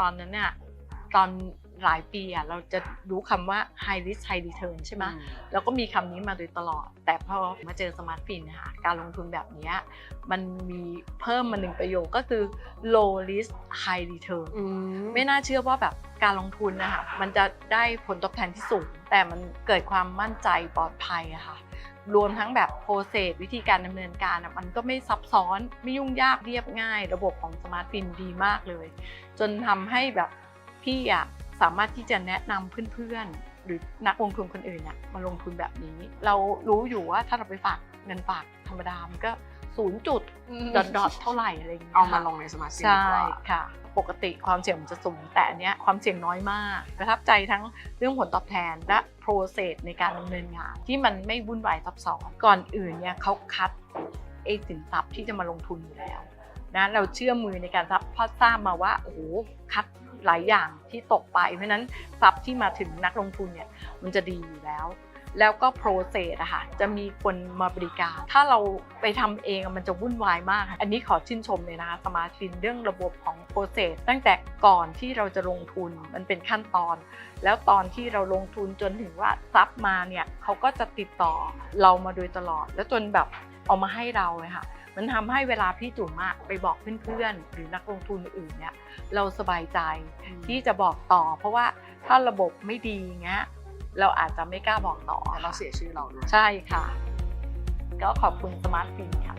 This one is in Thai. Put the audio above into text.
ตอนนั้นเนี่ยตอนหลายปีอะเราจะรู้คำว่า high risk high return ใช่ไหมแล้วก็มีคำนี้มาโดยตลอด แต่พอมาเจอสมาร์ทฟินนะคะการลงทุนแบบเนี้ยมันมีเพิ่มมาหนึ่งประโยคก็คือ low risk high return อืมไม่น่าเชื่อว่าแบบการลงทุนนะคะมันจะได้ผลตอบแทนที่สูง แต่มันเกิดความมั่นใจปลอดภัยอะค่ะ รวมทั้งแบบโปรเซสวิธีการดำเนินการมันก็ไม่ซับซ้อนไม่ยุ่งยากเรียบง่าย ระบบของสมาร์ทฟินดีมากเลย จนทำให้แบบพี่อะสามารถที่จะแนะนำเพื่อนๆ หรือนักลงทุนคนอื่นอะมาลงทุนแบบนี้ เรารู้อยู่ว่าถ้าเราไปฝากเงินฝากธรรมดามันก็ ศูนย์จุดดอทดอทเท่าไหร่อะไรอย่างเงี้ยเอามาค่ะลงในสมาร์ทฟินใช่ดีกว่าค่ะ ปกติความเสี่ยงมันจะสูง แต่อันเนี้ยความเสี่ยงน้อยมากประทับใจทั้งเรื่องผลตอบแทนและ process ในการดำเนินงาน ที่มันไม่วุ่นวายซับซ้อนก่อนอื่นเนี่ยเขาคัดไอ้สินทรัพย์ที่จะมาลงทุนอยู่แล้วนะเราเชื่อมือในการทรัพย์เพราะทราบมาว่าโอ้โหคัดหลายอย่างที่ตกไป เพราะฉะนั้นทรัพย์ที่มาถึงนักลงทุนเนี่ยมันจะดีอยู่แล้ว แล้วก็โปรเซสอะค่ะจะมีคนมาบริการ ถ้าเราไปทำเองมันจะวุ่นวายมากค่ะอันนี้ขอชื่นชมเลยนะคะสมาร์ทฟินเรื่องระบบของโปรเซสตั้งแต่ก่อนที่เราจะลงทุนมันเป็นขั้นตอน แล้วตอนที่เราลงทุนจนถึงว่าทรัพย์มาเนี่ยเขาก็จะติดต่อเรามาโดยตลอด แล้วจนแบบเอามาให้เราเลยค่ะมันทำให้เวลาพี่จุ๋มอะไปบอกเพื่อนๆ หรือนักลงทุนอื่นเนี่ยเราสบายใจที่จะบอกต่อ เพราะว่าถ้าระบบไม่ดีเงี้ย เราอาจจะไม่กล้าบอกต่อแต่เราเสียชื่อเราด้วยใช่ค่ะ ก็ขอบคุณสมาร์ทฟินค่ะ